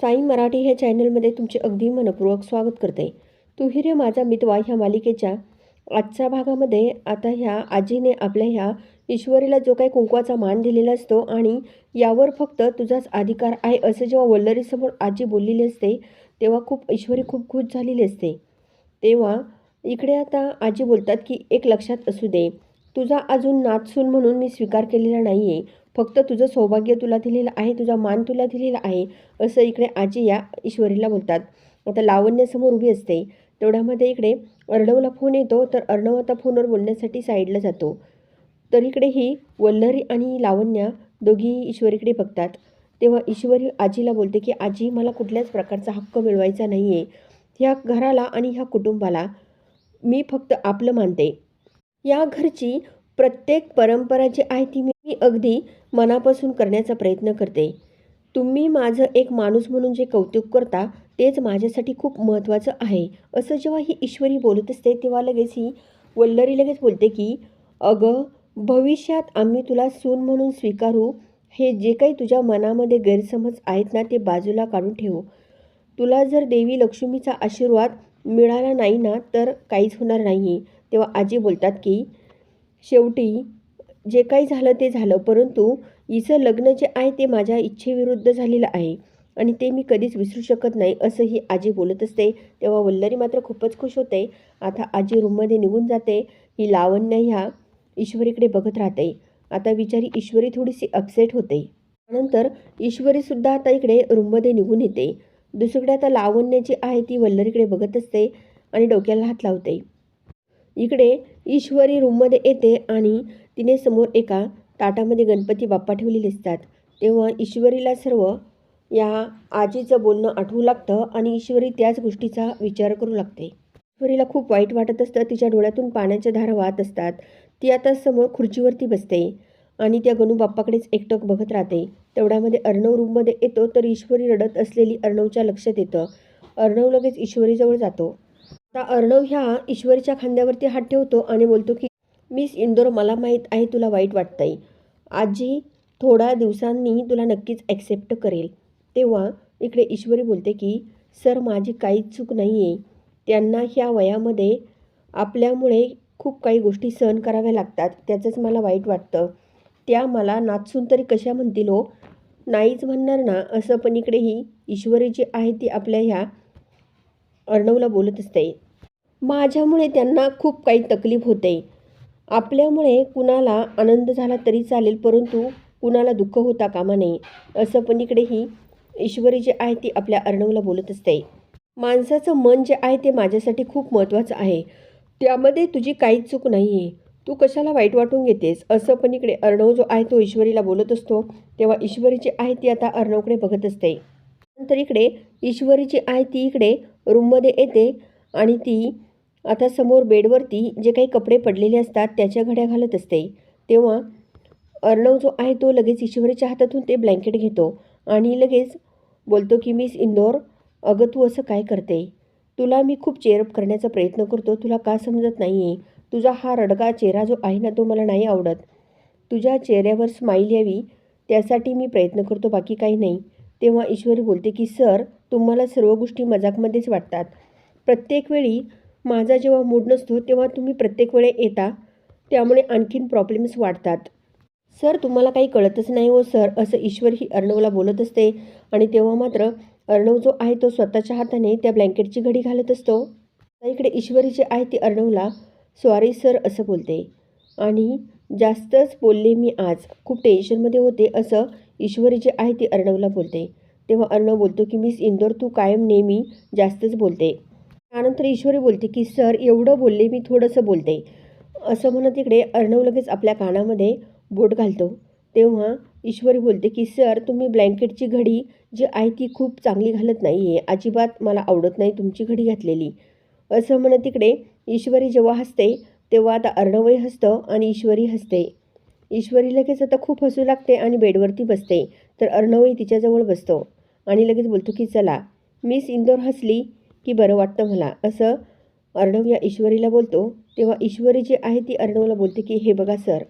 साई मराठी ह्या चॅनलमध्ये तुमचे अगदी मनपूर्वक स्वागत करते. तुहिरे रे माझा मितवा ह्या मालिकेच्या आजच्या भागामध्ये आता ह्या आजीने आपल्या ह्या ईश्वरीला जो काही कुंकवाचा मान दिलेला असतो आणि यावर फक्त तुझाच अधिकार आहे असं जेव्हा वल्लरीसमोर आजी बोललेली असते तेव्हा खूप ईश्वरी खूप खुश झालेली असते. तेव्हा इकडे आता आजी बोलतात की एक लक्षात असू दे. तुझा अजून नाचसून म्हणून मी स्वीकार केलेला नाही आहे फक्त तुझं सौभाग्य तुला दिलेलं आहे तुझा मान तुला दिलेला आहे असं इकडे आजी या ईश्वरीला बोलतात. आता लावण्यासमोर उभी असते. तेवढ्यामध्ये इकडे अर्णवला फोन येतो. तर अर्णव आता फोनवर बोलण्यासाठी साईडला जातो. तर इकडे ही वल्लरी आणि लावण्या दोघी ईश्वरीकडे बघतात. तेव्हा ईश्वरी आजीला बोलते की आजी मला कुठल्याच प्रकारचा हक्क मिळवायचा नाही आहे ह्या घराला आणि ह्या कुटुंबाला मी फक्त आपलं मानते. या घरची प्रत्येक परंपरा जी आहे ती मी मी अगदी मनापासून करण्याचा प्रयत्न करते. तुम्ही माझं एक माणूस म्हणून जे कौतुक करता तेच माझ्यासाठी खूप महत्त्वाचं आहे. असं जेव्हा ही ईश्वरी बोलत असते तेव्हा लगेच ही वल्लरी लगेच बोलते की अगं भविष्यात आम्ही तुला सून म्हणून स्वीकारू. हे जे काही तुझ्या मनामध्ये गैरसमज आहेत ना ते बाजूला काढून ठेवू. तुला जर देवी लक्ष्मीचा आशीर्वाद मिळाला नाही ना तर काहीच होणार नाही तेव्हा आजी बोलतात की शेवटी जे काही झालं ते झालं परंतु हिचं लग्न जे आहे ते माझ्या इच्छेविरुद्ध झालेलं आहे आणि ते मी कधीच विसरू शकत नाही असं ही आजी बोलत असते. तेव्हा वल्लरी मात्र खूपच खुश होते. आता आजी रूममध्ये निघून जाते. ही लावण्य ह्या ईश्वरीकडे बघत राहते. आता बिचारी ईश्वरी थोडीशी अपसेट होते. नंतर ईश्वरीसुद्धा आता इकडे रूममध्ये निघून येते. दुसरीकडे आता लावण्य जी आहे ती वल्लरीकडे बघत असते आणि डोक्याला हात लावते. इकडे ईश्वरी रूममध्ये येते आणि तिने समोर एका ताटामध्ये गणपती बाप्पा ठेवलेले असतात. तेव्हा ईश्वरीला सर्व या आजीचं बोलणं आठवू लागतं आणि ईश्वरी त्याच गोष्टीचा विचार करू लागते. ईश्वरीला खूप वाईट वाटत असतं तिच्या डोळ्यातून पाण्याच्या धारा वाहत असतात. ती आता समोर खुर्चीवरती बसते आणि त्या गणू बाप्पाकडेच एकटक बघत राहते. तेवढ्यामध्ये अर्णव रूममध्ये येतो तर ईश्वरी रडत असलेली अर्णवच्या लक्षात येतं. अर्णव लगेच ईश्वरीजवळ जातो. आता अर्णव ह्या ईश्वरीच्या खांद्यावरती हात ठेवतो आणि बोलतो की मिस इंदोर मला माहीत आहे तुला वाईट वाटतंय. आजी थोड्या दिवसांनी तुला नक्कीच ॲक्सेप्ट करेल. तेव्हा इकडे ईश्वरी बोलते की सर माझी काहीच चूक नाही आहे त्यांना ह्या वयामध्ये आपल्यामुळे खूप काही गोष्टी सहन कराव्या लागतात. त्याचंच मला वाईट वाटतं. त्या मला नाचून तरी कशा म्हणतील हो? नाहीच म्हणणार ना. असं पण इकडे ही ईश्वरी जी आहे ती आपल्या ह्या अर्णवला बोलत असते माझ्यामुळे त्यांना खूप काही तकलीफ होते. आपल्यामुळे कुणाला आनंद झाला तरी चालेल परंतु कुणाला दुःख होता कामा नये. असं पण इकडेही ईश्वरी जी आहे ती आपल्या अर्णवला बोलत असते माणसाचं मन जे आहे ते माझ्यासाठी खूप महत्त्वाचं आहे. त्यामध्ये तुझी काहीच चूक नाही आहे तू कशाला वाईट वाटून घेतेस? असं पण इकडे अर्णव जो आहे तो ईश्वरीला बोलत असतो तेव्हा ईश्वरी जी आहे ती आता अर्णवकडे बघत असते. नंतर इकडे ईश्वरी जी आहे ती इकडे रूममध्ये येते आणि ती आता समोर बेडवरती जे काही कपडे पडलेले असतात त्याच्या घड्या घालत असते. तेव्हा अर्णव जो आहे तो लगेच ईश्वरीच्या हातातून ते ब्लँकेट घेतो आणि लगेच बोलतो की मिस इंदोर अगं तू असं काय करते? तुला मी खूप चेअरअप करण्याचा प्रयत्न करतो तुला का समजत नाही आहे तुझा हा रडगा चेहरा जो आहे ना तो मला नाही आवडत. तुझ्या चेहऱ्यावर स्माईल यावी त्यासाठी मी प्रयत्न करतो बाकी काही नाही. तेव्हा ईश्वरी बोलते की सर तुम्हाला सर्व गोष्टी मजाकमध्येच वाटतात. प्रत्येक वेळी माझा जेव्हा मूड नसतो तेव्हा तुम्ही प्रत्येक वेळे येता. त्यामुळे आणखीन प्रॉब्लेम्स वाढतात. सर तुम्हाला काही कळतच नाही हो सर असं ईश्वर ही अर्णवला बोलत असते. आणि तेव्हा मात्र अर्णव जो आहे तो स्वतःच्या हाताने त्या ब्लँकेटची घडी घालत असतो. इकडे ईश्वरी जे आहे ती अर्णवला सॉरी सर असं बोलते. आणि जास्तच बोलले मी आज. खूप टेन्शनमध्ये होते असं ईश्वरी जे आहे ती अर्णवला बोलते. तेव्हा अर्णव बोलतो की मिस इंदोर तू कायम नेहमी जास्तच बोलते. त्यानंतर ईश्वरी बोलते की सर एवढं बोलले मी थोडंसं बोलते. असं म्हणत इकडे अर्णव लगेच आपल्या कानामध्ये बोट घालतो. तेव्हा ईश्वरी बोलते की सर तुम्ही ब्लँकेटची घडी जी आहे ती खूप चांगली घालत नाही आहे अजिबात मला आवडत नाही तुमची घडी घातलेली. असं म्हणत तिकडे ईश्वरी जेव्हा हसते तेव्हा आता अर्णवही हसतं आणि ईश्वरी हसते. ईश्वरी लगेच आता खूप हसू लागते आणि बेडवरती बसते. तर अर्णवही तिच्याजवळ बसतो. आणि लगेच बोलतो की चला मिस इंदोर हसली की बरं वाटतं मला. असं अर्णव या ईश्वरीला बोलतो. तेव्हा ईश्वरी जी आहे ती अर्णवला बोलते की हे बघा सर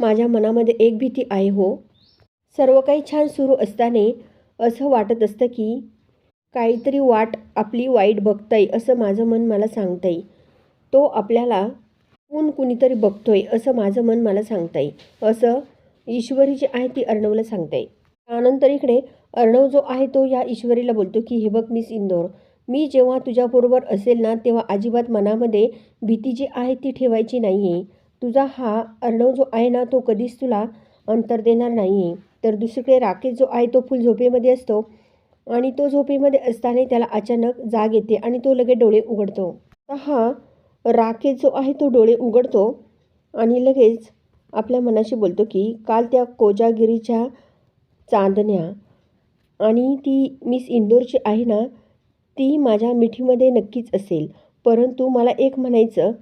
माझ्या मनामध्ये एक भीती आहे हो. सर्व काही छान सुरू असताना असं वाटत असतं की काहीतरी वाट आपली वाईट बघताय असं माझं मन मला सांगताय. तो आपल्याला कोण कुणीतरी बघतोय असं माझं मन मला सांगताय. असं ईश्वरी जी आहे ती अर्णवला सांगताय. त्यानंतर इकडे अर्णव जो आहे तो या ईश्वरीला बोलतो की हे बघ मिस इंदोर मी जेव्हा तुझ्याबरोबर असेल ना तेव्हा अजिबात मनामध्ये भीती जी आहे ती ठेवायची नाही आहे तुझा हा अर्णव जो आहे ना तो कधीच तुला अंतर देणार नाही आहे तर दुसरीकडे राकेश जो आहे तो फुल झोपेमध्ये असतो आणि तो झोपेमध्ये असताना त्याला अचानक जाग येते आणि तो लगेच डोळे उघडतो. तर हा राकेश जो आहे तो डोळे उघडतो आणि लगेच आपल्या मनाशी बोलतो की काल त्या कोजागिरीच्या चांदण्या आणि ती मिस इंदोरची आहे ना ती माझ्या मिठीमध्ये नक्कीच असेल. परंतु मला एक म्हणायचं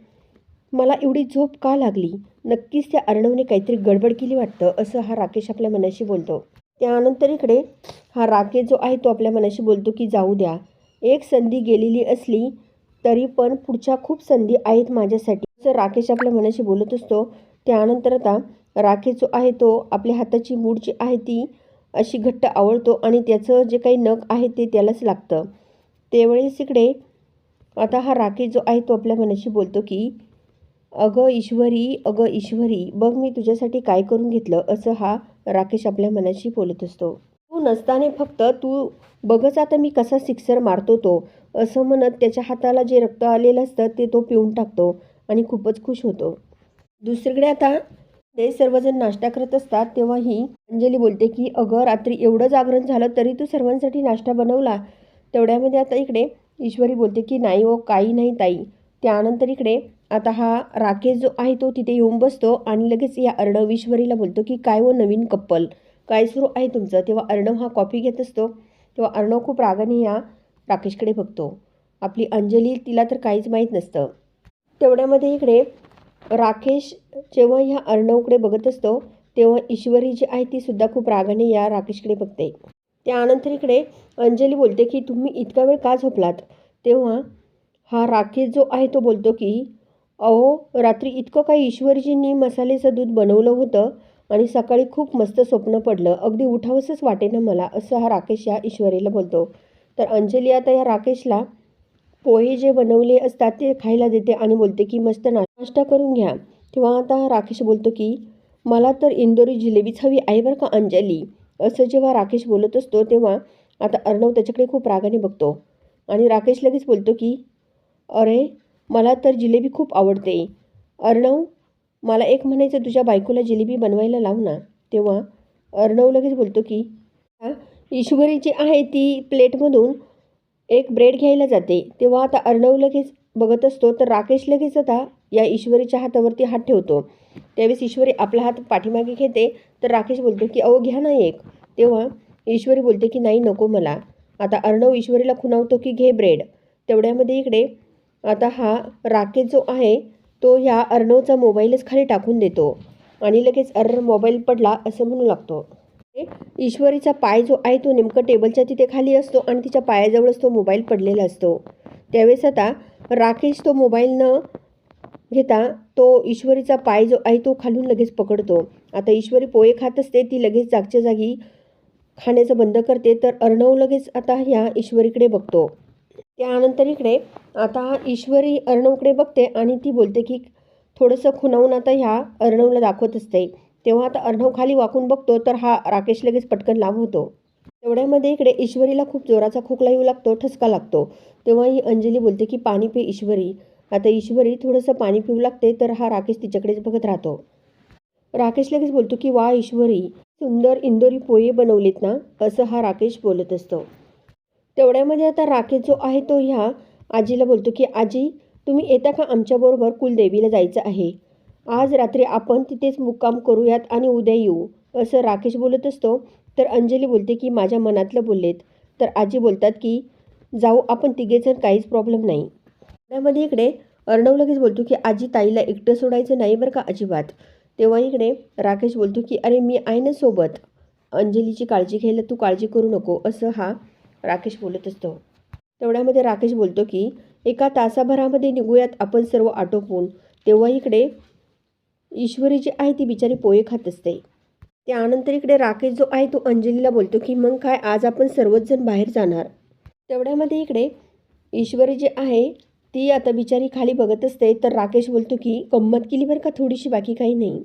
मला एवढी झोप का लागली? नक्कीच त्या अर्णवने काहीतरी गडबड केली वाटतं असं हा राकेश आपल्या मनाशी बोलतो. त्यानंतर इकडे हा राकेश जो आहे तो आपल्या मनाशी बोलतो की जाऊ द्या. एक संधी गेलेली असली तरी पण पुढच्या खूप संधी आहेत माझ्यासाठी असं राकेश आपल्या मनाशी बोलत असतो. त्यानंतर आता राकेश जो आहे तो आपल्या हाताची मूठ जी आहे ती अशी घट्ट आवळतो आणि त्याचं जे काही नख आहे ते त्यालाच लागतं. त्यावेळेस इकडे आता हा राकेश जो आहे तो आपल्या मनाशी बोलतो की अगं ईश्वरी अगं ईश्वरी बघ मी तुझ्यासाठी काय करून घेतलं असं हा राकेश आपल्या मनाशी बोलत असतो. तू नसताना फक्त तू बघच आता मी कसा सिक्सर मारतो तो असं म्हणत त्याच्या हाताला जे रक्त आलेलं असतं ते तो पिऊन टाकतो आणि खूपच खुश होतो. दुसरीकडे आता ते सर्वजण नाश्ता करत असतात तेव्हा ही अंजली बोलते की अगं रात्री एवढं जागरण झालं तरी तू सर्वांसाठी नाश्ता बनवला. तेवढ्यामध्ये आता इकडे ईश्वरी बोलते की नाही हो काही नाही ताई. त्यानंतर इकडे आता हा राकेश जो आहे तो तिथे येऊन बसतो आणि लगेच या अर्णव ईश्वरीला बोलतो की काय हो नवीन कप्पल काय सुरू आहे तुमचं? तेव्हा अर्णव हा कॉफी घेत असतो. तेव्हा अर्णव खूप रागाने या राकेशकडे बघतो. आपली अंजली तिला तर काहीच माहीत नसतं. तेवढ्यामध्ये इकडे राकेश जेव्हा ह्या अर्णवकडे बघत असतो तेव्हा ईश्वरी जी आहे ती सुद्धा खूप रागाने या राकेशकडे बघते. त्यानंतर इकडे अंजली बोलते की तुम्ही इतका वेळ का झोपलात? तेव्हा हा राकेश जो आहे तो बोलतो की अहो रात्री इतकं काही ईश्वरीजींनी मसालेचं दूध बनवलं होतं आणि सकाळी खूप मस्त स्वप्न पडलं. अगदी उठावंसंच वाटेना मला असं हा राकेश या ईश्वरीला बोलतो. तर अंजली आता या राकेशला पोहे जे बनवले असतात ते खायला देते आणि बोलते की मस्त ना नाश्ता करून घ्या. तेव्हा आता राकेश बोलतो की मला तर इंदोरी जिलेबीच हवी आहे बरं का अंजली? असं जेव्हा राकेश बोलत असतो तेव्हा आता अर्णव त्याच्याकडे खूप रागाने बघतो. आणि राकेश लगेच बोलतो की अरे मला तर जिलेबी खूप आवडते. अर्णव मला एक म्हणायचं तुझ्या बायकोला जिलेबी बनवायला लाव ना. तेव्हा अर्णव लगेच बोलतो की ईश्वरी जी आहे ती प्लेटमधून एक ब्रेड घ्यायला जाते. तेव्हा आता अर्णव लगेच बघत असतो तर राकेश लगेच आता या ईश्वरीच्या हातावरती हात ठेवतो. त्यावेळेस ईश्वरी आपला हात पाठीमागे घेते तर राकेश बोलतो की अहो घ्या ना एक. तेव्हा ईश्वरी बोलते की नाही नको मला. आता अर्णव ईश्वरीला खुणावतो की घे ब्रेड. तेवढ्यामध्ये इकडे आता हा राकेश जो आहे तो ह्या अर्णवचा मोबाईलच खाली टाकून देतो. आणि लगेच अर्णव मोबाईल पडला असं म्हणू लागतो. ईश्वरीचा पाय जो आहे तो नेमकं टेबलच्या तिथे खाली असतो आणि तिच्या पायाजवळच तो मोबाईल पडलेला असतो. त्यावेळेस आता राकेश तो मोबाईल न घेता तो ईश्वरीचा पाय जो आहे तो खालून लगेच पकडतो. आता ईश्वरी पोहे खात असते ती लगेच जागच्या जागी खाण्याचं बंद करते. तर अर्णव लगेच आता ह्या ईश्वरीकडे बघतो. त्यानंतर इकडे आता ईश्वरी अर्णवकडे बघते आणि ती बोलते की थोडंसं खुणावून आता ह्या अर्णवला दाखवत असते. तेव्हा आता अर्णव खाली वाकून बघतो तर हा राकेश लगेच पटकन लांब होतो. तेवढ्यामध्ये इकडे ईश्वरीला खूप जोराचा खोकला येऊ लागतो ठसका लागतो. तेव्हा ही अंजली बोलते की पाणी पे ईश्वरी. आता ईश्वरी थोडंसं पाणी पिऊ लागते तर हा राकेश तिच्याकडेच बघत राहतो. राकेश लगेच बोलतो की वा ईश्वरी सुंदर इंदोरी पोहे बनवलेत ना? असं हा राकेश बोलत असतो. तेवढ्यामध्ये आता राकेश जो आहे तो ह्या आजीला बोलतो की आजी तुम्ही येता का आमच्याबरोबर कुलदेवीला जायचं आहे? आज रात्री आपण तिथेच मुक्काम करूयात आणि उद्या येऊ असं राकेश बोलत असतो. तर अंजली बोलते की माझ्या मनातलं बोललेत. तर आजी बोलतात की जाऊ आपण तिघेजण काहीच प्रॉब्लेम नाही. त्यामध्ये इकडे अर्णव लगेच बोलतो की आजी ताईला एकटं सोडायचं नाही बरं का अजिबात. तेव्हा इकडे राकेश बोलतो की अरे मी आहे ना सोबत. अंजलीची काळजी घ्यायला तू काळजी करू नको असं हा राकेश बोलत असतो. तेवढ्यामध्ये राकेश बोलतो की एका तासाभरामध्ये निघूयात आपण सर्व आटोपून. तेव्हा इकडे ईश्वरी जी आहे ती बिचारी पोहे खात असते. त्यानंतर इकडे राकेश जो आहे तो अंजलीला बोलतो की मग काय आज आपण सर्वच जण बाहेर जाणार. तेवढ्यामध्ये इकडे ईश्वरी जी आहे ती आता बिचारी खाली बघत असते. तर राकेश बोलतो की गंमत केली बरं का? थोडीशी बाकी काही नाही.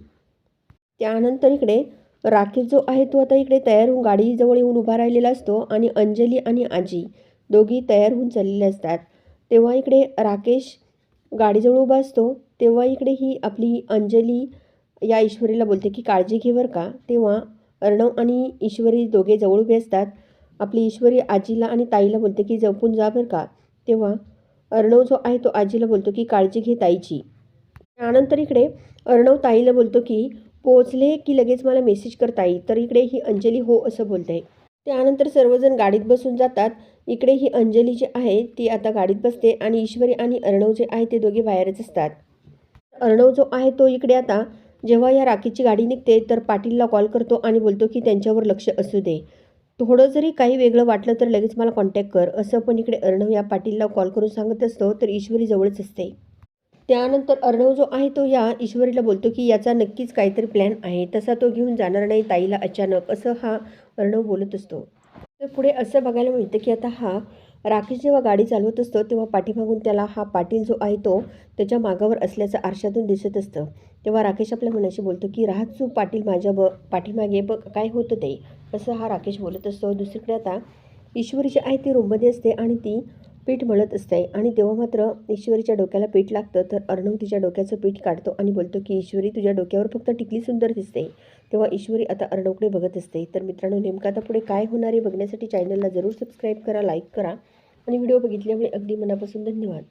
त्यानंतर इकडे राकेश जो आहे तो आता इकडे तयार होऊन गाडीजवळ येऊन उभा राहिलेला असतो आणि अंजली आणि आजी दोघी तयार होऊन चाललेले असतात. तेव्हा इकडे राकेश गाडीजवळ उभा असतो. तेव्हा इकडे ही आपली अंजली या ईश्वरीला बोलते की काळजी घे बरं का. तेव्हा अर्णव आणि ईश्वरी दोघे जवळ उभे असतात. आपली ईश्वरी आजीला आणि ताईला बोलते की जपून जा बरं का. तेव्हा अर्णव जो आहे तो आजीला बोलतो की काळजी घे ताईची. त्यानंतर इकडे अर्णव ताईला बोलतो की पोहोचले की लगेच मला मेसेज कर ताई. तर इकडे ही अंजली हो असं बोलते. त्यानंतर सर्वजण गाडीत बसून जातात. इकडे ही अंजली जी आहे ती आता गाडीत बसते आणि ईश्वरी आणि अर्णव जे आहे ते दोघे बाहेरच असतात. अर्णव जो आहे तो इकडे आता जेव्हा या राखीची गाडी निघते तर पाटीलला कॉल करतो आणि बोलतो की त्यांच्यावर लक्ष असू दे. थोडं जरी काही वेगळं वाटलं तर लगेच मला कॉन्टॅक्ट कर. असं पण इकडे अर्णव या पाटीलला कॉल करून सांगत असतो तर ईश्वरी जवळच असते. त्यानंतर अर्णव जो आहे तो या ईश्वरीला बोलतो की याचा नक्कीच काहीतरी प्लॅन आहे. तसा तो घेऊन जाणार नाही ताईला अचानक असं हा अर्णव बोलत असतो. तर पुढे असं बघायला मिळतं की आता हा राकेश जेव्हा गाडी चालवत असतो तेव्हा पाठीमागून त्याला हा पाटील जो आहे तो त्याच्या मागावर असल्याचं आरशातून दिसत असतं. तेव्हा राकेश आपल्या मनाशी बोलतो की राहत पाटील माझ्या ब पाठीमागे बघ काय होतं ते? असं हा राकेश बोलत असतो. दुसरीकडे आता ईश्वरी जी आहे ती रूममध्ये असते आणि ती पीठ मळत असते आणि तेव्हा मात्र ईश्वरीच्या डोक्याला पीठ लागतं. तर अर्णव तिच्या डोक्याचं पीठ काढतो आणि बोलतो की ईश्वरी तुझ्या डोक्यावर फक्त टिकली सुंदर दिसते. तेव्हा ईश्वरी आता अर्णवकडे बघत असते. तर मित्रांनो नेमकं आता पुढे काय होणार आहे बघण्यासाठी चॅनलला जरूर सबस्क्राईब करा लाईक करा आणि व्हिडिओ बघितल्यामुळे अगदी मनापासून धन्यवाद.